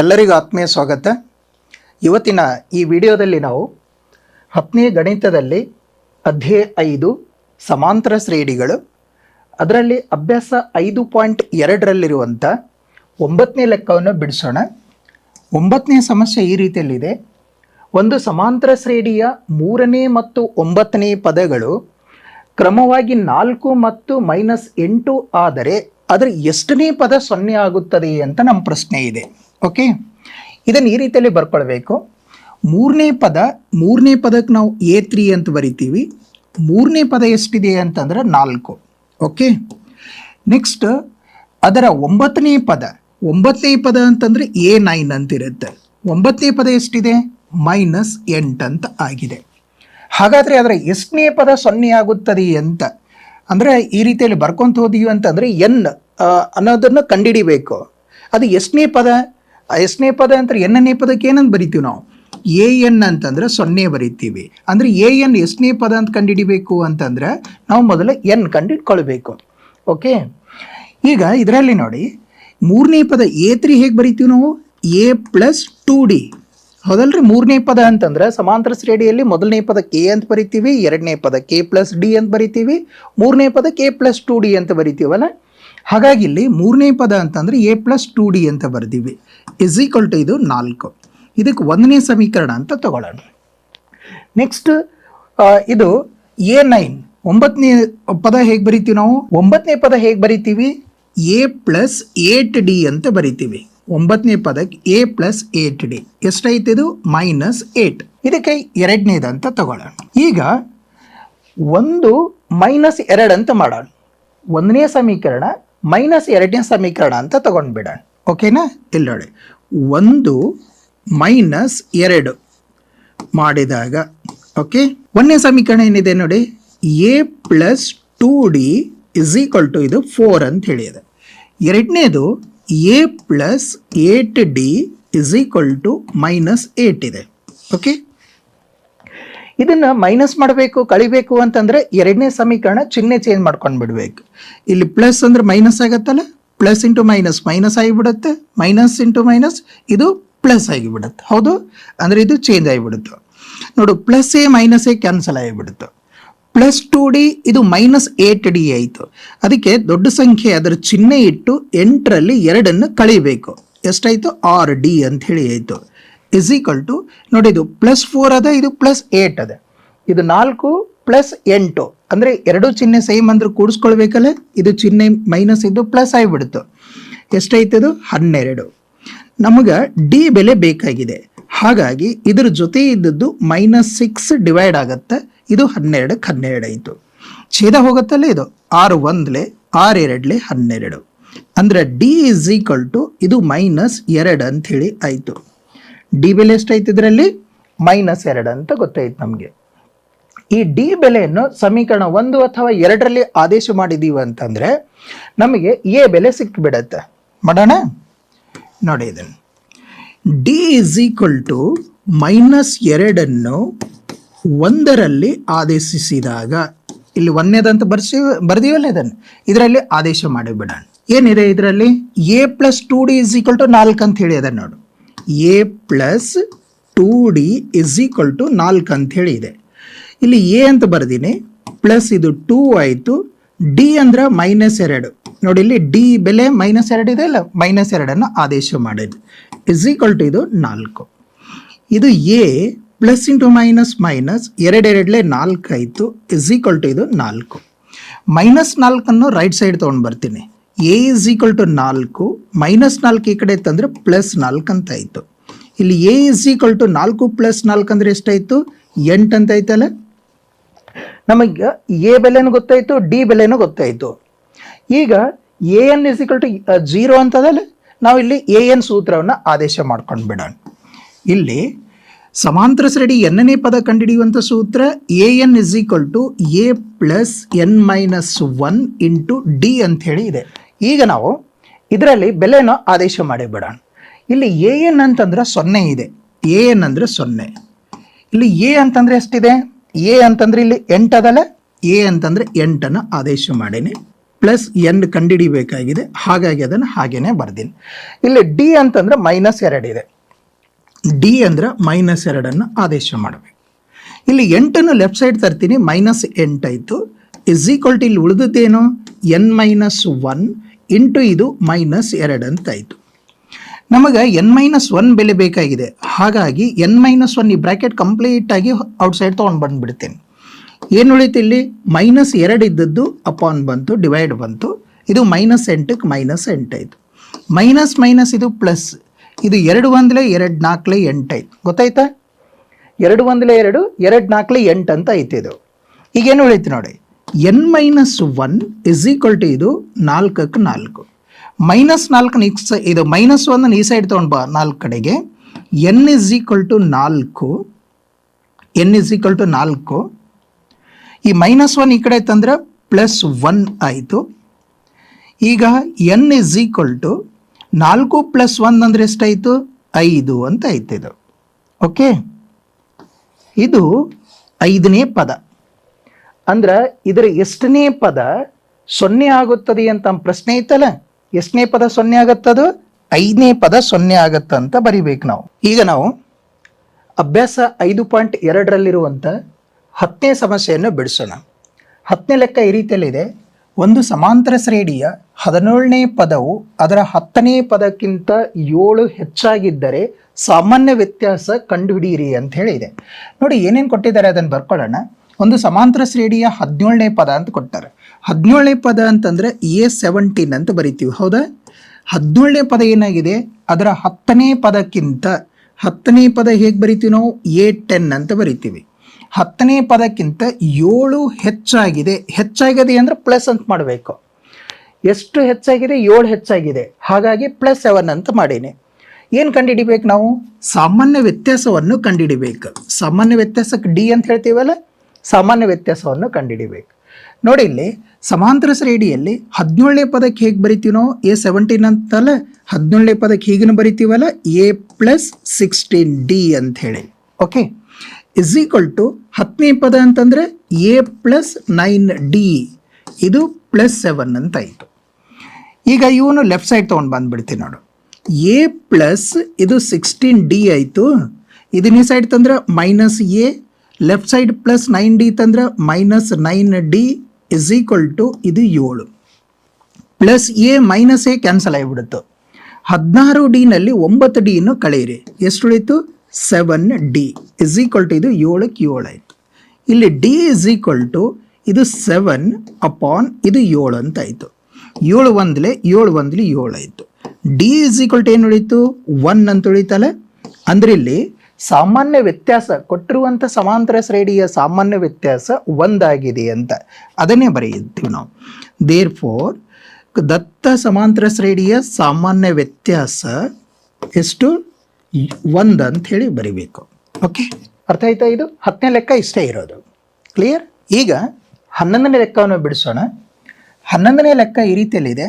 ಎಲ್ಲರಿಗೂ ಆತ್ಮೀಯ ಸ್ವಾಗತ. ಇವತ್ತಿನ ಈ ವಿಡಿಯೋದಲ್ಲಿ ನಾವು ಹತ್ತನೇ ಗಣಿತದಲ್ಲಿ ಅಧ್ಯಾಯ ಐದು ಸಮಾಂತರ ಶ್ರೇಣಿಗಳು, ಅದರಲ್ಲಿ ಅಭ್ಯಾಸ ಐದು ಪಾಯಿಂಟ್ ಎರಡರಲ್ಲಿರುವಂಥ ಒಂಬತ್ತನೇ ಲೆಕ್ಕವನ್ನು ಬಿಡಿಸೋಣ. ಒಂಬತ್ತನೇ ಸಮಸ್ಯೆ ಈ ರೀತಿಯಲ್ಲಿದೆ. ಒಂದು ಸಮಾಂತರ ಶ್ರೇಣಿಯ ಮೂರನೇ ಮತ್ತು ಒಂಬತ್ತನೇ ಪದಗಳು ಕ್ರಮವಾಗಿ ನಾಲ್ಕು ಮತ್ತು ಮೈನಸ್ ಎಂಟು ಆದರೆ ಅದರ ಎಷ್ಟನೇ ಪದ ಸೊನ್ನೆ ಆಗುತ್ತದೆ ಅಂತ ನಮ್ಮ ಪ್ರಶ್ನೆ ಇದೆ. ಓಕೆ ಇದನ್ನು ಈ ರೀತಿಯಲ್ಲಿ ಬರ್ಕೊಳ್ಬೇಕು. ಮೂರನೇ ಪದ, ಮೂರನೇ ಪದಕ್ಕೆ ನಾವು ಎ ತ್ರೀ ಅಂತ ಬರಿತೀವಿ. ಮೂರನೇ ಪದ ಎಷ್ಟಿದೆ ಅಂತಂದ್ರೆ ನಾಲ್ಕು. ಓಕೆ ನೆಕ್ಸ್ಟ್ ಅದರ ಒಂಬತ್ತನೇ ಪದ ಒಂಬತ್ತನೇ ಪದ ಅಂತಂದ್ರೆ ಎ ನೈನ್ ಅಂತ ಇರುತ್ತೆ ಒಂಬತ್ತನೇ ಪದ ಎಷ್ಟಿದೆ? ಮೈನಸ್ ಎಂಟು ಅಂತ ಆಗಿದೆ. ಹಾಗಾದರೆ ಅದರ ಎಷ್ಟನೇ ಪದ ಸೊನ್ನೆ ಆಗುತ್ತದೆ ಅಂತ, ಅಂದರೆ ಈ ರೀತಿಯಲ್ಲಿ ಬರ್ಕೊಂತ ಹೋದೀವಿ ಅಂತಂದರೆ ಎನ್ ಅನ್ನೋದನ್ನು ಕಂಡುಹಿಡಿಬೇಕು ಅದು ಎಷ್ಟನೇ ಪದ? ಎಷ್ಟನೇ ಪದ ಅಂತ ಎನ್ನನೇ ಪದಕ್ಕೆ ಏನಂತ ಬರಿತೀವಿ ನಾವು? ಎ ಎನ್ ಅಂತಂದ್ರೆ ಸೊನ್ನೆ ಬರಿತೀವಿ. ಅಂದರೆ ಎ ಎನ್ ಎಷ್ಟನೇ ಪದ ಅಂತ ಕಂಡುಹಿಡಿಬೇಕು ಅಂತಂದ್ರೆ ನಾವು ಮೊದಲು ಎನ್ ಕಂಡುಹಿಡ್ಕೊಳ್ಬೇಕು ಓಕೆ? ಈಗ ಇದರಲ್ಲಿ ನೋಡಿ, ಮೂರನೇ ಪದ ಎ ತ್ರೀ ಹೇಗೆ ಬರಿತೀವಿ ನಾವು? A plus two D. ಹೌದಲ್ರಿ? ಮೂರನೇ ಪದ ಅಂತಂದ್ರೆ ಸಮಾಂತರ ಶ್ರೇಣಿಯಲ್ಲಿ ಮೊದಲನೇ ಪದ ಕೆ ಅಂತ ಬರಿತೀವಿ, ಎರಡನೇ ಪದ ಕೆ ಪ್ಲಸ್ ಡಿ ಅಂತ ಬರಿತೀವಿ, ಮೂರನೇ ಪದ ಕೆ ಪ್ಲಸ್ ಟು ಡಿ ಅಂತ ಬರಿತೀವಲ್ಲ? ಹಾಗಾಗಿ ಇಲ್ಲಿ ಮೂರನೇ ಪದ ಅಂತಂದರೆ ಎ ಪ್ಲಸ್ ಟು ಡಿ ಅಂತ ಬರೆದಿವಿ. ಇಸ್ ಈಕ್ವಲ್ ಟು ಇದು ನಾಲ್ಕು. ಇದಕ್ಕೆ ಒಂದನೇ ಸಮೀಕರಣ ಅಂತ ತಗೊಳ್ಳೋಣ. ನೆಕ್ಸ್ಟ್ ಇದು ಎ ನೈನ್ ಒಂಬತ್ತನೇ ಪದ ಹೇಗೆ ಬರಿತೀವಿ ನಾವು? ಒಂಬತ್ತನೇ ಪದ ಹೇಗೆ ಬರಿತೀವಿ? ಎ ಪ್ಲಸ್ ಏಟ್ ಡಿ ಅಂತ ಬರಿತೀವಿ. ಒಂಬತ್ತನೇ ಪದಕ್ಕೆ ಎ ಪ್ಲಸ್ ಏಟ್ ಡಿ ಎಷ್ಟೈತೆ ಇದು? ಮೈನಸ್ ಏಟ್ ಇದಕ್ಕೆ ಎರಡನೇದು ಅಂತ ತಗೊಳ್ಳೋಣ. ಈಗ ಒಂದು ಮೈನಸ್ ಎರಡು ಅಂತ ಮಾಡೋಣ. ಒಂದನೇ ಸಮೀಕರಣ ಮೈನಸ್ ಎರಡನೇ ಸಮೀಕರಣ ಅಂತ ತಗೊಂಡ್ಬಿಡೋಣ. ಓಕೆನಾ? ಇಲ್ಲಿ ನೋಡಿ. ಒಂದು ಮೈನಸ್ ಎರಡು ಮಾಡಿದಾಗ, ಓಕೆ? ಒಂದನೇ ಸಮೀಕರಣ ಏನಿದೆ ನೋಡಿ? A plus two D is equal to ಇದು ಫೋರ್ ಅಂತ ಹೇಳಿದೆ. ಎರಡನೇದು, A plus eight D is equal to minus eight ಇದೆ. ಓಕೆ? ಇದನ್ನ ಮೈನಸ್ ಮಾಡಬೇಕು, ಕಳಿಬೇಕು ಅಂತಂದ್ರೆ ಎರಡನೇ ಸಮೀಕರಣ ಚಿಹ್ನೆ ಚೇಂಜ್ ಮಾಡ್ಕೊಂಡು ಬಿಡ್ಬೇಕು. ಇಲ್ಲಿ ಪ್ಲಸ್ ಅಂದ್ರೆ ಮೈನಸ್ ಆಗತ್ತಲ್ಲ? ಪ್ಲಸ್ ಇಂಟು ಮೈನಸ್ ಮೈನಸ್ ಆಗಿಬಿಡುತ್ತೆ. ಮೈನಸ್ ಇಂಟು ಮೈನಸ್ ಇದು ಪ್ಲಸ್ ಆಗಿಬಿಡುತ್ತೆ. ಹೌದು? ಅಂದ್ರೆ ಇದು ಚೇಂಜ್ ಆಗಿಬಿಡುತ್ತೆ. ನೋಡು plus A minus A cancel ಆಗಿಬಿಡುತ್ತೆ. ಪ್ಲಸ್ ಟು ಡಿ ಇದು ಮೈನಸ್ ಏಟ್ ಡಿ ಆಯಿತು. ಅದಕ್ಕೆ ದೊಡ್ಡ ಸಂಖ್ಯೆ ಅದರ ಚಿಹ್ನೆ ಇಟ್ಟು ಎಂಟರಲ್ಲಿ ಎರಡನ್ನು ಕಳಿಬೇಕು. ಎಷ್ಟಾಯಿತು? ಆರ್ ಡಿ ಅಂತ ಹೇಳಿ ಆಯಿತು. ಇಸ್ ಈಕ್ವಲ್ ಟು ನೋಡಿ ಇದು ಪ್ಲಸ್ ಫೋರ್ ಅದ, ಇದು ಪ್ಲಸ್ ಏಟ್ ಅದ. ಇದು ನಾಲ್ಕು ಪ್ಲಸ್ ಎಂಟು. ಅಂದರೆ ಎರಡು ಚಿಹ್ನೆ ಸೇಮ್ ಅಂದ್ರೆ ಕೂಡಿಸ್ಕೊಳ್ಬೇಕಲ್ಲ? ಇದು ಚಿಹ್ನೆ ಮೈನಸ್ ಇದ್ದು ಪ್ಲಸ್ ಆಗಿಬಿಡ್ತು ಎಷ್ಟಾಯ್ತದು ಹನ್ನೆರಡು. ನಮಗೆ ಡಿ ಬೆಲೆ ಬೇಕಾಗಿದೆ. ಹಾಗಾಗಿ ಇದ್ರ ಜೊತೆ ಇದ್ದದ್ದು ಮೈನಸ್ ಸಿಕ್ಸ್ ಡಿವೈಡ್ ಆಗುತ್ತೆ. ಇದು ಹನ್ನೆರಡಕ್ಕೆ ಹನ್ನೆರಡು ಆಯಿತು. ಛೇದ ಹೋಗುತ್ತಲ್ಲ ಇದು? ಆರು ಒಂದ್ಲೆ, ಆರು ಎರಡ್ಲೆ, ಹನ್ನೆರಡು. ಅಂದರೆ ಡಿ ಇಸ್ ಈಕ್ವಲ್ ಟು ಇದು ಮೈನಸ್ ಎರಡು ಅಂಥೇಳಿ ಆಯಿತು. ಡಿ ಬೆಲೆ ಎಷ್ಟಾಯ್ತು ಇದರಲ್ಲಿ? ಮೈನಸ್ ಎರಡು ಅಂತ ಗೊತ್ತಾಯ್ತು ನಮಗೆ. ಈ ಡಿ ಬೆಲೆಯನ್ನು ಸಮೀಕರಣ ಒಂದು ಅಥವಾ ಎರಡರಲ್ಲಿ ಆದೇಶ ಮಾಡಿದೀವಿ ಅಂತಂದ್ರೆ ನಮಗೆ ಎ ಬೆಲೆ ಸಿಕ್ಬಿಡತ್ತೆ. ಮಾಡೋಣ? ನೋಡಿ ಇದನ್ನು. D is equal to minus ಎರಡನ್ನು ಒಂದರಲ್ಲಿ ಆದೇಶಿಸಿದಾಗ, ಇಲ್ಲಿ ಒಂದನೇದಂತ ಬರ್ಸಿ ಬರ್ದೀವಲ್ಲ ಇದನ್ನು? ಇದರಲ್ಲಿ ಆದೇಶ ಮಾಡಿಬಿಡೋಣ. ಏನಿದೆ ಇದರಲ್ಲಿ? A plus two D is equal to ನಾಲ್ಕು ಅಂತ ಹೇಳಿ ಅದನ್ನು ನೋಡು. A plus two D is equal to ನಾಲ್ಕು ಅಂತ ಹೇಳಿ ಇದೆ. ಇಲ್ಲಿ ಎ ಅಂತ ಬರ್ದೀನಿ ಪ್ಲಸ್ ಇದು ಟೂ ಆಯಿತು ಡಿ ಅಂದ್ರೆ ಮೈನಸ್ ಎರಡು. ನೋಡಿ ಇಲ್ಲಿ ಡಿ ಬೆಲೆ ಮೈನಸ್ ಎರಡು ಇದೆ ಅಲ್ಲ ಮೈನಸ್ ಎರಡನ್ನು ಆದೇಶ ಮಾಡಿದ್ದು ಇಸ್ ಈಕ್ವಲ್ ಟು ಇದು ನಾಲ್ಕು. ಇದು A plus into minus minus ಎರಡೆರಡಲೇ ನಾಲ್ಕು ಆಯಿತು ಇಸ್ ಈಕ್ವಲ್ ಟು ಇದು ನಾಲ್ಕು. ಮೈನಸ್ ನಾಲ್ಕನ್ನು ರೈಟ್ ಸೈಡ್ ತೊಗೊಂಡು ಬರ್ತೀನಿ. ಎ ಇಸ್ ಈಕ್ವಲ್ ಟು ನಾಲ್ಕು ಮೈನಸ್ ನಾಲ್ಕು ಈ ಕಡೆ ತಂದರೆ ಪ್ಲಸ್ ನಾಲ್ಕು ಅಂತ ಆಯಿತು. ಇಲ್ಲಿ ಎ ಇಸ್ ಈಕ್ವಲ್ ಟು ನಾಲ್ಕು ಪ್ಲಸ್ ನಾಲ್ಕು ಅಂದರೆ ಎಷ್ಟಾಯಿತು? ಎಂಟು ಅಂತ ಆಯ್ತಲ್ಲ? ನಮಗೆ ಎ ಬೆಲೆನೂ ಗೊತ್ತಾಯಿತು ಡಿ ಬೆಲೆನೂ ಗೊತ್ತಾಯಿತು. ಈಗ A N is equal to zero ಅಂತದಲ್ಲ ನಾವು ಇಲ್ಲಿ ಎ ಎನ್ ಸೂತ್ರವನ್ನು ಆದೇಶ ಮಾಡ್ಕೊಂಡು ಬಿಡೋಣ. ಇಲ್ಲಿ ಸಮಾಂತರ ಸರಡಿ ಎನ್ನನೇ ಪದ ಕಂಡುಹಿಡಿಯುವಂಥ ಸೂತ್ರ A N is equal to A plus N minus one into D ಅಂತ ಹೇಳಿ ಇದೆ. ಈಗ ನಾವು ಇದರಲ್ಲಿ ಬೆಲೆನ ಆದೇಶ ಮಾಡಿಬಿಡೋಣ. ಇಲ್ಲಿ ಎ ಎನ್ ಅಂತಂದ್ರೆ ಸೊನ್ನೆ ಇದೆ. ಎ ಎನ್ ಅಂದರೆ ಸೊನ್ನೆ. ಇಲ್ಲಿ ಎ ಅಂತಂದ್ರೆ ಎಷ್ಟಿದೆ? ಎ ಅಂತಂದ್ರೆ ಇಲ್ಲಿ ಎಂಟು ಅದಲ್ಲ. ಎ ಅಂತಂದ್ರೆ ಎಂಟನ್ನು ಆದೇಶ ಮಾಡೀನಿ. ಪ್ಲಸ್ ಎನ್ ಕಂಡುಹಿಡಿಬೇಕಾಗಿದೆ. ಹಾಗಾಗಿ ಅದನ್ನು ಹಾಗೇನೆ ಬರ್ದೀನಿ. ಇಲ್ಲಿ ಡಿ ಅಂತಂದ್ರೆ ಮೈನಸ್ ಎರಡಿದೆ ಡಿ ಅಂದ್ರೆ ಮೈನಸ್ ಎರಡನ್ನು ಆದೇಶ ಮಾಡಬೇಕು. ಇಲ್ಲಿ ಎಂಟನ್ನು ಲೆಫ್ಟ್ ಸೈಡ್ ತರ್ತೀನಿ. ಮೈನಸ್ ಎಂಟಾಯಿತು ಇಸ್ ಈಕ್ವಲ್ ಟು ಇಲ್ಲಿ ಉಳಿದದ್ದೇನು? N minus one. ಇಂಟು ಇದು ಮೈನಸ್ ಎರಡು ಅಂತ ಆಯಿತು ನಮಗೆ ಎನ್ ಮೈನಸ್ ಒನ್ ಬೆಲೆ ಬೇಕಾಗಿದೆ. ಹಾಗಾಗಿ ಎನ್ ಮೈನಸ್ ಒನ್ ಈ ಬ್ರ್ಯಾಕೆಟ್ ಕಂಪ್ಲೀಟಾಗಿ ಔಟ್ಸೈಡ್ ತೊಗೊಂಡು ಬಂದುಬಿಡ್ತೇನೆ. ಏನು ಉಳಿತು ಇಲ್ಲಿ? ಮೈನಸ್ ಎರಡು ಇದ್ದದ್ದು ಅಪಾನ್ ಬಂತು, ಡಿವೈಡ್ ಬಂತು. ಇದು ಮೈನಸ್ ಎಂಟಕ್ಕೆ ಮೈನಸ್ ಎಂಟಾಯಿತು ಮೈನಸ್ ಮೈನಸ್ ಇದು ಪ್ಲಸ್. ಇದು ಎರಡು ಒಂದಲೇ ಎರಡು ನಾಲ್ಕಲೇ ಎಂಟಾಯ್ತು ಗೊತ್ತಾಯ್ತಾ? ಎರಡು ಒಂದಲೇ ಎರಡು ಎರಡು ನಾಲ್ಕಲೇ ಎಂಟು ಅಂತ ಐತೆ ಇದು. ಈಗೇನು ಉಳಿತು ನೋಡಿ? N minus one is equal to ಇದು ನಾಲ್ಕಕ್ಕೆ ನಾಲ್ಕು. ಮೈನಸ್ ನಾಲ್ಕು ನಿಕ್ಸ್ ಇದು ಮೈನಸ್ ಒನ್ ಈ ಸೈಡ್ ತೊಗೊಂಡು ಬಾ ನಾಲ್ಕು ಕಡೆಗೆ. ಎನ್ ಇಸ್ ಈಕ್ವಲ್ ಟು ನಾಲ್ಕು. ಎನ್ ಇಸ್ ಈಕ್ವಲ್ ಟು ನಾಲ್ಕು. ಈ ಮೈನಸ್ ಒನ್ ಈ ಕಡೆ ತಂದ್ರೆ ಪ್ಲಸ್ ಒನ್ ಆಯಿತು. ಈಗ ಎನ್ ಇಸ್ ಈಕ್ವಲ್ ಟು ನಾಲ್ಕು ಪ್ಲಸ್ ಒನ್ ಅಂದರೆ ಎಷ್ಟಾಯಿತು? ಐದು ಅಂತ ಆಯ್ತು ಇದು. ಓಕೆ ಇದು ಐದನೇ ಪದ. ಅಂದ್ರೆ ಇದರ ಎಷ್ಟನೇ ಪದ ಸೊನ್ನೆ ಆಗುತ್ತದೆ ಅಂತ ಪ್ರಶ್ನೆ ಐತಲ್ಲ? ಎಷ್ಟನೇ ಪದ ಸೊನ್ನೆ ಆಗತ್ತದು? ಐದನೇ ಪದ ಸೊನ್ನೆ ಆಗತ್ತ ಅಂತ ಬರಿಬೇಕು ನಾವು. ಈಗ ನಾವು ಅಭ್ಯಾಸ ಐದು ಪಾಯಿಂಟ್ ಎರಡರಲ್ಲಿರುವಂಥ ಹತ್ತನೇ ಸಮಸ್ಯೆಯನ್ನು ಬಿಡಿಸೋಣ. ಹತ್ತನೇ ಲೆಕ್ಕ ಈ ರೀತಿಯಲ್ಲಿದೆ. ಒಂದು ಸಮಾಂತರ ಶ್ರೇಣಿಯ ಹದಿನೇಳನೇ ಪದವು ಅದರ ಹತ್ತನೇ ಪದಕ್ಕಿಂತ ಏಳು ಹೆಚ್ಚಾಗಿದ್ದರೆ ಸಾಮಾನ್ಯ ವ್ಯತ್ಯಾಸ ಕಂಡುಹಿಡಿಯಿರಿ ಅಂತ ಹೇಳಿದೆ. ನೋಡಿ ಏನೇನು ಕೊಟ್ಟಿದ್ದಾರೆ ಅದನ್ನು ಬರ್ಕೊಳ್ಳೋಣ. ಒಂದು ಸಮಾಂತರ ಶ್ರೇಣಿಯ ಹದಿನೇಳನೇ ಪದ ಅಂತ ಕೊಟ್ಟಾರೆ ಹದಿನೇಳನೇ ಪದ ಅಂತಂದ್ರೆ ಎ ಸೆವೆಂಟೀನ್ ಅಂತ ಬರಿತೀವಿ. ಹೌದಾ? ಹದಿನೇಳನೇ ಪದ ಏನಾಗಿದೆ? ಅದರ ಹತ್ತನೇ ಪದಕ್ಕಿಂತ ಹತ್ತನೇ ಪದ ಹೇಗೆ ಬರಿತೀವಿ ನಾವು? ಎ ಟೆನ್ ಅಂತ ಬರಿತೀವಿ. ಹತ್ತನೇ ಪದಕ್ಕಿಂತ ಏಳು ಹೆಚ್ಚಾಗಿದೆ. ಹೆಚ್ಚಾಗಿದೆ ಅಂದ್ರೆ ಪ್ಲಸ್ ಅಂತ ಮಾಡಬೇಕು. ಎಷ್ಟು ಹೆಚ್ಚಾಗಿದೆ? ಏಳು ಹೆಚ್ಚಾಗಿದೆ. ಹಾಗಾಗಿ ಪ್ಲಸ್ ಸೆವೆನ್ ಅಂತ ಮಾಡೀನಿ. ಏನು ಕಂಡುಹಿಡಿಬೇಕು ನಾವು? ಸಾಮಾನ್ಯ ವ್ಯತ್ಯಾಸವನ್ನು ಕಂಡುಹಿಡಿಬೇಕು. ಸಾಮಾನ್ಯ ವ್ಯತ್ಯಾಸಕ್ಕೆ ಡಿ ಅಂತ ಹೇಳ್ತೀವಲ್ಲ? ಸಾಮಾನ್ಯ ವ್ಯತ್ಯಾಸವನ್ನು ಕಂಡುಹಿಡಿಬೇಕು. ನೋಡಿ ಇಲ್ಲಿ, ಸಮಾಂತರ ಶ್ರೇಣಿಯಲ್ಲಿ ಹದಿನೇಳನೇ ಪದಕ್ಕೆ ಹೇಗೆ ಬರಿತೀವಿ ನಾವು ಎ ಸೆವೆಂಟೀನ್ ಅಂತಲ್ಲ ಹದಿನೇಳನೇ ಪದಕ್ಕೆ ಹೀಗನ್ನು ಬರಿತೀವಲ್ಲ, ಎ ಪ್ಲಸ್ ಸಿಕ್ಸ್ಟೀನ್ ಡಿ ಅಂತ ಹೇಳಿ. ಓಕೆ? ಇಸ್ ಈಕ್ವಲ್ ಟು ಹತ್ತನೇ ಪದ ಅಂತಂದರೆ ಎ ಪ್ಲಸ್ ನೈನ್ ಡಿ, ಇದು ಪ್ಲಸ್ ಸೆವೆನ್ ಅಂತ ಆಯಿತು. ಈಗ ಇವನು ಲೆಫ್ಟ್ ಸೈಡ್ ತೊಗೊಂಡು ಬಂದುಬಿಡ್ತೀನಿ ನೋಡು. ಎ ಪ್ಲಸ್, ಇದು ಸಿಕ್ಸ್ಟೀನ್ ಡಿ ಆಯಿತು. ಇದನ್ನ ಸೈಡ್ ತಂದ್ರೆ minus A left side plus nine D ತಂದ್ರೆ minus nine D is equal to ಇದು ಏಳು. Plus A minus A cancel ಆಗಿಬಿಡುತ್ತೆ. ಹದಿನಾರು ಡಿನಲ್ಲಿ ಒಂಬತ್ತು ಡಿಯನ್ನು ಕಳೆಯಿರಿ. ಎಷ್ಟು ಉಳಿತು? Seven D is equal to ಇದು ಏಳಕ್ಕೆ ಏಳು ಆಯಿತು. ಇಲ್ಲಿ ಡಿ ಇಸ್ ಈಕ್ವಲ್ ಟು ಇದು ಸೆವೆನ್ ಅಪಾನ್ ಇದು ಏಳು ಅಂತ ಆಯಿತು. ಏಳು ಒಂದಲೇ ಏಳು ಒಂದಲಿ ಏಳು ಆಯಿತು. ಡಿ ಇಸ್ ಈಕ್ವಲ್ ಟು ಏನು ಉಳಿತು? ಒನ್ ಅಂತ ಉಳಿತಲ್ಲ? ಅಂದ್ರೆ ಇಲ್ಲಿ ಸಾಮಾನ್ಯ ವ್ಯತ್ಯಾಸ, ಕೊಟ್ಟಿರುವಂಥ ಸಮಾಂತರ ಶ್ರೇಣಿಯ ಸಾಮಾನ್ಯ ವ್ಯತ್ಯಾಸ ಒಂದಾಗಿದೆ ಅಂತ ಅದನ್ನೇ ಬರೆಯುತ್ತೀವಿ ನಾವು. ದೇರ್ ಫೋರ್ ದತ್ತ ಸಮಾಂತರ ಶ್ರೇಣಿಯ ಸಾಮಾನ್ಯ ವ್ಯತ್ಯಾಸ ಎಷ್ಟು? ಒಂದು ಅಂತ ಹೇಳಿ ಬರಿಬೇಕು. ಓಕೆ ಅರ್ಥ ಆಯ್ತಾ ಇದು? ಹತ್ತನೇ ಲೆಕ್ಕ ಇಷ್ಟೇ ಇರೋದು. ಕ್ಲಿಯರ್ ಈಗ ಹನ್ನೊಂದನೇ ಲೆಕ್ಕವನ್ನು ಬಿಡಿಸೋಣ. ಹನ್ನೊಂದನೇ ಲೆಕ್ಕ ಈ ರೀತಿಯಲ್ಲಿದೆ.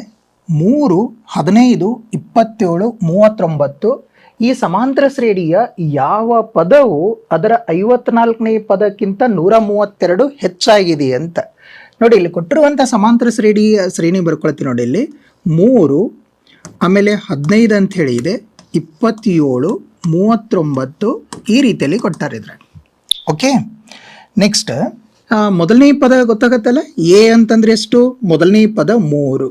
ಮೂರು, ಹದಿನೈದು, ಇಪ್ಪತ್ತೇಳು, ಮೂವತ್ತೊಂಬತ್ತು ಈ ಸಮಾಂತರ ಶ್ರೇಣಿಯ ಯಾವ ಪದವು ಅದರ ಐವತ್ನಾಲ್ಕನೇ ಪದಕ್ಕಿಂತ ನೂರ ಮೂವತ್ತೆರಡು ಹೆಚ್ಚಾಗಿದೆ ಅಂತ. ನೋಡಿ, ಇಲ್ಲಿ ಕೊಟ್ಟಿರುವಂಥ ಸಮಾಂತರ ಶ್ರೇಣಿಯ ಶ್ರೇಣಿ ಬರ್ಕೊಳ್ತೀವಿ ನೋಡಿ ಇಲ್ಲಿ. ಮೂರು, ಆಮೇಲೆ ಹದಿನೈದು ಅಂತ ಹೇಳಿ ಇದೆ. ಇಪ್ಪತ್ತೇಳು, ಮೂವತ್ತೊಂಬತ್ತು ಈ ರೀತಿಯಲ್ಲಿ ಕೊಟ್ಟಾರೆ ಇದ್ರೆ ಓಕೆ? ನೆಕ್ಸ್ಟ್ ಮೊದಲನೇ ಪದ ಗೊತ್ತಾಗತ್ತಲ್ಲ? ಎ ಅಂತಂದ್ರೆ ಎಷ್ಟು? ಮೊದಲನೇ ಪದ ಮೂರು.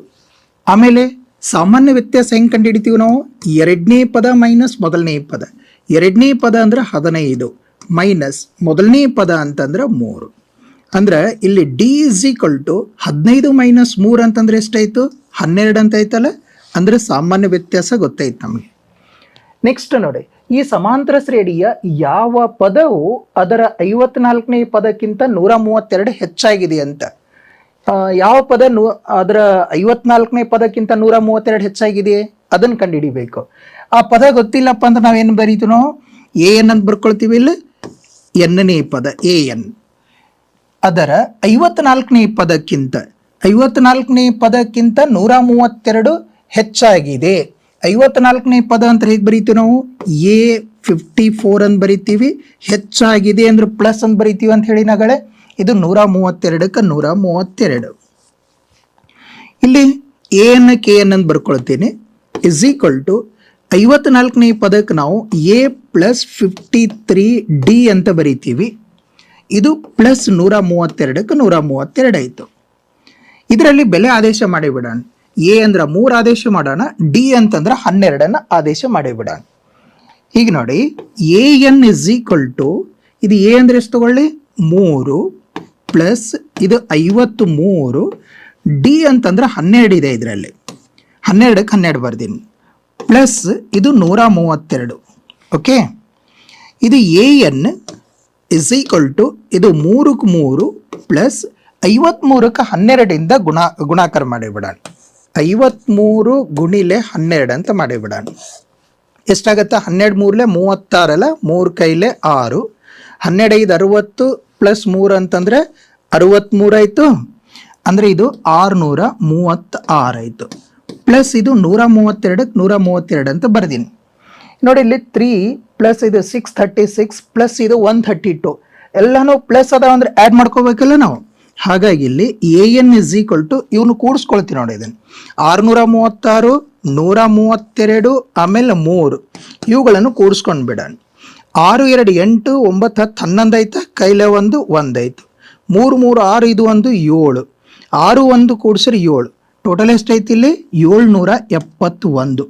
ಆಮೇಲೆ ಸಾಮಾನ್ಯ ವ್ಯತ್ಯಾಸ ಹೆಂಗೆ ಕಂಡುಹಿಡಿತೀವಿ ನಾವು? ಎರಡನೇ ಪದ ಮೈನಸ್ ಮೊದಲನೇ ಪದ. ಎರಡನೇ ಪದ ಅಂದ್ರೆ ಹದಿನೈದು. ಮೈನಸ್ ಮೊದಲನೇ ಪದ ಅಂತಂದ್ರೆ ಮೂರು. ಅಂದ್ರೆ ಇಲ್ಲಿ ಡಿ ಇಸ್ ಈಕ್ವಲ್ ಟು ಹದಿನೈದು ಮೈನಸ್ ಮೂರು ಅಂತಂದ್ರೆ ಎಷ್ಟಾಯಿತು? ಹನ್ನೆರಡು ಅಂತ ಆಯ್ತಲ್ಲ? ಅಂದ್ರೆ ಸಾಮಾನ್ಯ ವ್ಯತ್ಯಾಸ ಗೊತ್ತಾಯ್ತು ನಮಗೆ. ನೆಕ್ಸ್ಟ್ ನೋಡಿ, ಈ ಸಮಾಂತರ ಶ್ರೇಣಿಯ ಯಾವ ಪದವು ಅದರ ಐವತ್ನಾಲ್ಕನೇ ಪದಕ್ಕಿಂತ ನೂರ ಮೂವತ್ತೆರಡು ಹೆಚ್ಚಾಗಿದೆ ಅಂತ. ಯಾವ ಪದ ನೂ, ಅದರ ಐವತ್ನಾಲ್ಕನೇ ಪದಕ್ಕಿಂತ ನೂರ ಮೂವತ್ತೆರಡು ಹೆಚ್ಚಾಗಿದೆ ಅದನ್ನು ಕಂಡುಹಿಡಿಬೇಕು. ಆ ಪದ ಗೊತ್ತಿಲ್ಲಪ್ಪ ಅಂದ್ರೆ ನಾವೇನು ಬರೀತೀನೋ? ನಾವು ಎ ಎನ್ ಅಂತ ಬರ್ಕೊಳ್ತೀವಿ ಇಲ್ಲಿ. ಎನ್ನನೇ ಪದ, ಎ ಎನ್. ಅದರ ಐವತ್ನಾಲ್ಕನೇ ಪದಕ್ಕಿಂತ ಐವತ್ನಾಲ್ಕನೇ ಪದಕ್ಕಿಂತ ನೂರ ಮೂವತ್ತೆರಡು ಹೆಚ್ಚಾಗಿದೆ. ಐವತ್ನಾಲ್ಕನೇ ಪದ ಅಂತ ಹೇಗೆ ಬರೀತೀವಿ ನಾವು? ಎ ಫಿಫ್ಟಿ ಫೋರ್ ಅಂತ ಬರಿತೀವಿ. ಹೆಚ್ಚಾಗಿದೆ ಅಂದ್ರೆ ಪ್ಲಸ್ ಅಂತ ಬರಿತೀವಿ ಅಂತ ಹೇಳಿ ನಾಗಳೆ ಇದು ನೂರ ಮೂವತ್ತೆರಡಕ್ಕೆ ನೂರ ಮೂವತ್ತೆರಡು. ಇಲ್ಲಿ ಎ ಎನ್ ಕೆ ಎನ್ ಅಂತ ಬರ್ಕೊಳ್ತೀನಿ. ಇಸ್ ಈಕ್ವಲ್ ಟು ಐವತ್ನಾಲ್ಕನೇ ಪದಕ್ಕೆ ನಾವು A plus fifty three D ಅಂತ ಬರಿತೀವಿ. ಇದು ಪ್ಲಸ್ ನೂರ ಮೂವತ್ತೆರಡಕ್ಕೆ ನೂರ ಮೂವತ್ತೆರಡು ಆಯಿತು. ಇದರಲ್ಲಿ ಬೆಲೆ ಆದೇಶ ಮಾಡಿಬಿಡೋಣ. ಎ ಅಂದ್ರೆ ಮೂರು ಆದೇಶ ಮಾಡೋಣ ಡಿ ಅಂತಂದ್ರೆ ಹನ್ನೆರಡನ್ನು ಆದೇಶ ಮಾಡಿಬಿಡೋಣ. ಈಗ ನೋಡಿ A N is equal to ಇದು ಎ ಅಂದ್ರೆ ಎಷ್ಟು ತಗೊಳ್ಳಿ? ಮೂರು. ಪ್ಲಸ್ ಇದು ಐವತ್ತು ಮೂರು ಡಿ ಅಂತಂದ್ರೆ ಹನ್ನೆರಡು ಇದೆ ಇದರಲ್ಲಿ. ಹನ್ನೆರಡಕ್ಕೆ ಹನ್ನೆರಡು ಬರ್ದೀನಿ. ಪ್ಲಸ್ ಇದು ನೂರ ಮೂವತ್ತೆರಡು ಓಕೆ? ಇದು A N is equal to ಇದು ಮೂರಕ್ಕೆ ಮೂರು ಪ್ಲಸ್ ಐವತ್ತ್ಮೂರಕ್ಕೆ ಹನ್ನೆರಡಿಂದ ಗುಣ, ಗುಣಾಕಾರ ಮಾಡಿಬಿಡೋಣ. ಐವತ್ತ್ಮೂರು ಗುಣಿಲೆ ಹನ್ನೆರಡು ಅಂತ ಮಾಡಿಬಿಡೋಣ. ಎಷ್ಟಾಗತ್ತೆ? ಹನ್ನೆರಡು ಮೂರಲೆ ಮೂವತ್ತಾರಲ್ಲ? ಮೂರು ಕೈಲೆ ಆರು. ಹನ್ನೆರಡೈದು ಅರುವತ್ತು ಪ್ಲಸ್ ಮೂರು ಅಂತಂದರೆ ಅರವತ್ತ್ಮೂರಾಯಿತು ಅಂದರೆ ಇದು ಆರುನೂರ ಮೂವತ್ತಾರು ಆಯಿತು. ಪ್ಲಸ್ ಇದು ನೂರ ಮೂವತ್ತೆರಡಕ್ಕೆ ನೂರ ಮೂವತ್ತೆರಡು ಅಂತ ಬರ್ದೀನಿ. ನೋಡಿ ಇಲ್ಲಿ ತ್ರೀ ಪ್ಲಸ್ ಇದು ಸಿಕ್ಸ್ ಥರ್ಟಿ ಸಿಕ್ಸ್ ಪ್ಲಸ್ ಇದು ಒನ್ ಥರ್ಟಿ ಟು. ಎಲ್ಲನೂ ಪ್ಲಸ್ ಅದಾವ ಅಂದ್ರೆ ಆ್ಯಡ್ ಮಾಡ್ಕೋಬೇಕಲ್ಲ ನಾವು. ಹಾಗಾಗಿ ಇಲ್ಲಿ A N is equal to ಇವನು ಕೂಡಿಸ್ಕೊಳ್ತೀನಿ ನೋಡಿ ಇದನ್ನು. ಆರುನೂರ ಮೂವತ್ತಾರು, ನೂರ ಮೂವತ್ತೆರಡು, ಆಮೇಲೆ ಮೂರು. ಇವುಗಳನ್ನು ಕೂಡಿಸ್ಕೊಂಡು ಬಿಡೋಣ. ಆರು ಎರಡು ಎಂಟು ಒಂಬತ್ತು ಹತ್ತು ಹನ್ನೊಂದು ಆಯ್ತಾ ಕೈಲೆ ಒಂದು ಒಂದಾಯ್ತು ಮೂರು ಮೂರು, ಆರು, ಇದು ಒಂದು, ಏಳು. ಆರು, ಒಂದು ಕೂಡಿಸ್ರೆ ಏಳು. ಟೋಟಲ್ ಎಷ್ಟೈತಿ ಇಲ್ಲಿ? ಏಳ್ನೂರ ಎಪ್ಪತ್ತು ಒಂದು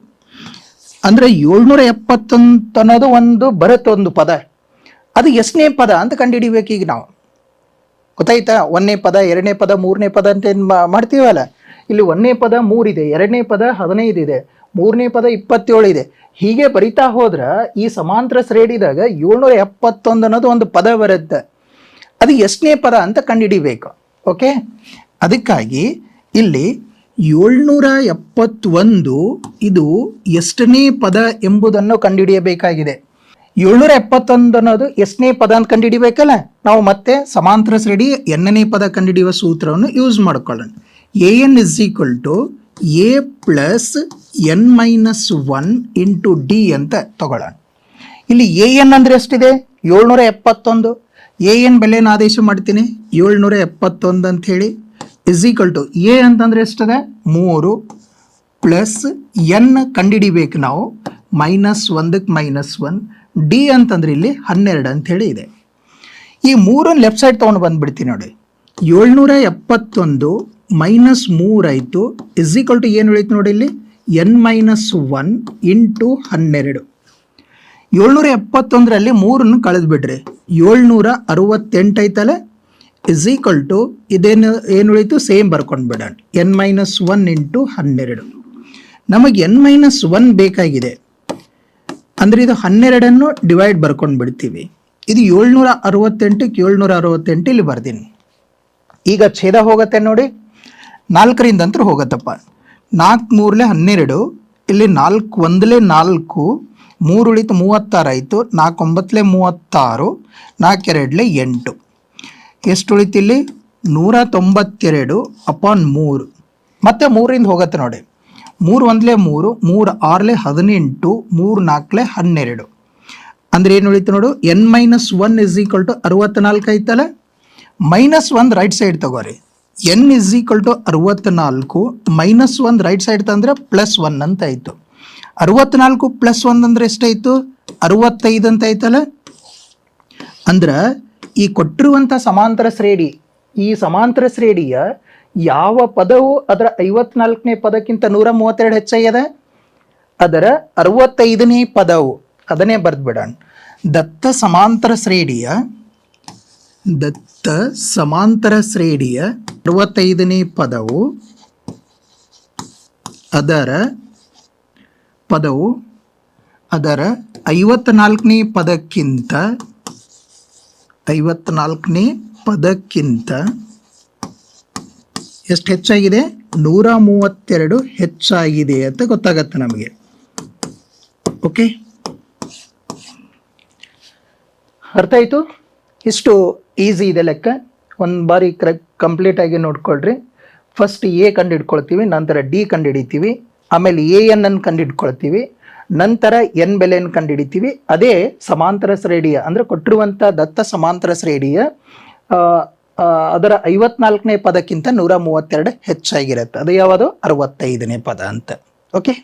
ಅಂದ್ರೆ ಏಳ್ನೂರ ಎಪ್ಪತ್ತೊಂದು ಅನ್ನೋದು ಒಂದು ಬರುತ್ತೆ ಒಂದು ಪದ. ಅದು ಎಷ್ಟನೇ ಪದ ಅಂತ ಕಂಡುಹಿಡಿಬೇಕು ಈಗ ನಾವು. ಗೊತ್ತಾಯ್ತಾ? ಒಂದನೇ ಪದ, ಎರಡನೇ ಪದ, ಮೂರನೇ ಪದ ಅಂತ ಏನು ಮಾಡ್ತೀವಲ್ಲ? ಇಲ್ಲಿ ಒಂದನೇ ಪದ ಮೂರಿದೆ, ಎರಡನೇ ಪದ ಹದಿನೈದು ಇದೆ ಮೂರನೇ ಪದ ಇಪ್ಪತ್ತೇಳು ಇದೆ. ಹೀಗೆ ಬರಿತಾ ಹೋದ್ರೆ ಈ ಸಮಾಂತರ ಶ್ರೇಣಿದಾಗ ಏಳ್ನೂರ ಎಪ್ಪತ್ತೊಂದು ಅನ್ನೋದು ಒಂದು ಪದ ಬರುತ್ತೆ. ಅದು ಎಷ್ಟನೇ ಪದ ಅಂತ ಕಂಡುಹಿಡಿಬೇಕು. ಓಕೆ? ಅದಕ್ಕಾಗಿ ಇಲ್ಲಿ ಏಳ್ನೂರ ಎಪ್ಪತ್ತೊಂದು ಇದು ಎಷ್ಟನೇ ಪದ ಎಂಬುದನ್ನು ಕಂಡುಹಿಡಿಯಬೇಕಾಗಿದೆ. ಏಳ್ನೂರ ಎಪ್ಪತ್ತೊಂದು ಅನ್ನೋದು ಎಷ್ಟನೇ ಪದ ಅಂತ ಕಂಡುಹಿಡಿಬೇಕಲ್ಲ? ನಾವು ಮತ್ತೆ ಸಮಾಂತರ ಶ್ರೇಣಿ ಎನ್ನನೇ ಪದ ಕಂಡುಹಿಡಿಯುವ ಸೂತ್ರವನ್ನು ಯೂಸ್ ಮಾಡ್ಕೊಳ್ಳೋಣ. A N is equal to A plus N minus one into D ಅಂತ ತಗೊಳ್ಳೋಣ. ಇಲ್ಲಿ ಎ ಎನ್ ಅಂದರೆ ಎಷ್ಟಿದೆ? ಏಳ್ನೂರ ಎಪ್ಪತ್ತೊಂದು. ಎ ಎನ್ ಬೆಲೆನ ಆದೇಶ ಮಾಡ್ತೀನಿ. ಏಳ್ನೂರ ಎಪ್ಪತ್ತೊಂದು ಅಂತ ಹೇಳಿ. ಇಸ್ ಈಕ್ವಲ್ ಟು ಎ ಅಂತಂದ್ರೆ ಎಷ್ಟಿದೆ? ಮೂರು. ಪ್ಲಸ್ ಎನ್ ಕಂಡುಹಿಡಿಬೇಕು ನಾವು. ಮೈನಸ್ ಒಂದಕ್ಕೆ ಮೈನಸ್ ಒನ್. ಡಿ ಅಂತಂದ್ರೆ ಇಲ್ಲಿ ಹನ್ನೆರಡು ಅಂಥೇಳಿ ಇದೆ. ಈ ಮೂರನ್ನು ಲೆಫ್ಟ್ ಸೈಡ್ ತೊಗೊಂಡು ಬಂದ್ಬಿಡ್ತೀನಿ ನೋಡಿ. ಏಳ್ನೂರ ಎಪ್ಪತ್ತೊಂದು ಮೈನಸ್ ಮೂರಾಯಿತು ಇಸ್ ಈಕ್ವಲ್ ಟು ಏನು ಉಳಿತು ನೋಡಿ ಇಲ್ಲಿ. ಎನ್ ಮೈನಸ್ ಒನ್ ಇಂಟು ಹನ್ನೆರಡು. ಏಳ್ನೂರ ಎಪ್ಪತ್ತೊಂದರಲ್ಲಿ ಮೂರನ್ನು ಕಳೆದು ಬಿಡ್ರಿ ಏಳ್ನೂರ ಅರವತ್ತೆಂಟೈತಲೆ ಇಸ್ ಈಕ್ವಲ್ ಟು ಇದೇನು ಏನು ಉಳಿತು ಸೇಮ್ ಬರ್ಕೊಂಡು ಬಿಡೋಣ. ಎನ್ ಮೈನಸ್ ಒನ್ ಇಂಟು ಹನ್ನೆರಡು. ನಮಗೆ ಎನ್ ಮೈನಸ್ ಒನ್ ಬೇಕಾಗಿದೆ. ಅಂದರೆ ಇದು ಹನ್ನೆರಡನ್ನು ಡಿವೈಡ್ ಬರ್ಕೊಂಡು ಬಿಡ್ತೀವಿ. ಇದು ಏಳ್ನೂರ ಅರವತ್ತೆಂಟಕ್ಕೆ ಏಳ್ನೂರ ಅರವತ್ತೆಂಟು ಇಲ್ಲಿ ಬರ್ತೀನಿ ಈಗ ಛೇದ ಹೋಗತ್ತೆ ನೋಡಿ. ನಾಲ್ಕರಿಂದ ಅಂತೂ ಹೋಗತ್ತಪ್ಪ. ನಾಲ್ಕು ಮೂರಲೆ ಹನ್ನೆರಡು, ಇಲ್ಲಿ ನಾಲ್ಕು ಒಂದಲೇ ನಾಲ್ಕು ಮೂರು ಉಳಿತು ಮೂವತ್ತಾರು ಆಯಿತು ನಾಲ್ಕು ಒಂಬತ್ತಲೆ ಮೂವತ್ತಾರು, ನಾಲ್ಕೆರಡಲೆ ಎಂಟು. ಎಷ್ಟು ಉಳಿತು ಇಲ್ಲಿ? ನೂರ ತೊಂಬತ್ತೆರಡು ಅಪಾನ್ ಮೂರು. ಮತ್ತು ಮೂರಿಂದ ಹೋಗುತ್ತೆ ನೋಡಿ. ಮೂರು ಒಂದಲೇ ಮೂರು ಮೂರು ಆರಲೆ ಹದಿನೆಂಟು, ಮೂರು ನಾಲ್ಕಲೆ ಹನ್ನೆರಡು. ಅಂದರೆ ಏನು ಉಳಿತು ನೋಡು? N minus one is equal to ಅರವತ್ತ್ನಾಲ್ಕು ಐತಲ್ಲ? ಮೈನಸ್ ಒಂದು ರೈಟ್ ಸೈಡ್ ತಗೋರಿ. ಎನ್ ಇಸ್ ಈಕ್ವಲ್ ಟು ಅರವತ್ನಾಲ್ಕು ಮೈನಸ್ ಒಂದು ರೈಟ್ ಸೈಡ್ ತಂದ್ರೆ ಪ್ಲಸ್ ಒನ್ ಅಂತ ಆಯಿತು. ಅರವತ್ನಾಲ್ಕು ಪ್ಲಸ್ ಒನ್ ಅಂದ್ರೆ ಎಷ್ಟಾಯಿತು? ಅರವತ್ತೈದು ಅಂತ ಆಯ್ತಲ್ಲ? ಅಂದ್ರೆ ಈ ಕೊಟ್ಟಿರುವಂಥ ಸಮಾಂತರ ಶ್ರೇಣಿ, ಈ ಸಮಾಂತರ ಶ್ರೇಣಿಯ ಯಾವ ಪದವು ಅದರ ಐವತ್ನಾಲ್ಕನೇ ಪದಕ್ಕಿಂತ ನೂರ ಮೂವತ್ತೆರಡು ಹೆಚ್ಚಾಗ್ಯದ? ಅದರ ಅರವತ್ತೈದನೇ ಪದವು, ಅದನ್ನೇ ಬರೆದ್ಬಿಡೋಣ. ದತ್ತ ಸಮಾಂತರ ಶ್ರೇಣಿಯ, ದತ್ತ ಸಮಾಂತರ ಶ್ರೇಣಿಯ ಅರವತ್ತೈದನೇ ಪದವು ಅದರ ಪದವು ಅದರ ಐವತ್ನಾಲ್ಕನೇ ಪದಕ್ಕಿಂತ ಐವತ್ನಾಲ್ಕನೇ ಪದಕ್ಕಿಂತ ಎಷ್ಟು ಹೆಚ್ಚಾಗಿದೆ? ನೂರ ಮೂವತ್ತೆರಡು ಹೆಚ್ಚಾಗಿದೆ ಅಂತ ಗೊತ್ತಾಗತ್ತೆ ನಮಗೆ. ಓಕೆ ಅರ್ಥ ಆಯಿತು? ಇಷ್ಟು ಈಸಿ ಇದೆ ಲೆಕ್ಕ. ಒಂದು ಬಾರಿ ಕರೆಕ್ಟ್ ಕಂಪ್ಲೀಟಾಗಿ ನೋಡ್ಕೊಳ್ರಿ. ಫಸ್ಟ್ ಎ ಕಂಡು ಹಿಡ್ಕೊಳ್ತೀವಿ ನಂತರ ಡಿ ಕಂಡು ಹಿಡಿತೀವಿ ಆಮೇಲೆ ಎ ಎನ್ ಅನ್ನು ಕಂಡು ಹಿಡ್ಕೊಳ್ತೀವಿ ನಂತರ ಎನ್ ಬೆಲೆಯನ್ನು ಕಂಡು ಹಿಡಿತೀವಿ ಅದೇ ಸಮಾಂತರ ಶ್ರೇಣಿಯ, ಅಂದರೆ ಕೊಟ್ಟಿರುವಂಥ ದತ್ತ ಸಮಾಂತರ ಶ್ರೇಣಿಯ ಅದರ ಐವತ್ನಾಲ್ಕನೇ ಪದಕ್ಕಿಂತ ನೂರ ಮೂವತ್ತೆರಡು ಹೆಚ್ಚಾಗಿರುತ್ತೆ. ಅದು ಯಾವುದು? ಅರವತ್ತೈದನೇ ಪದ ಅಂತ. ಓಕೆ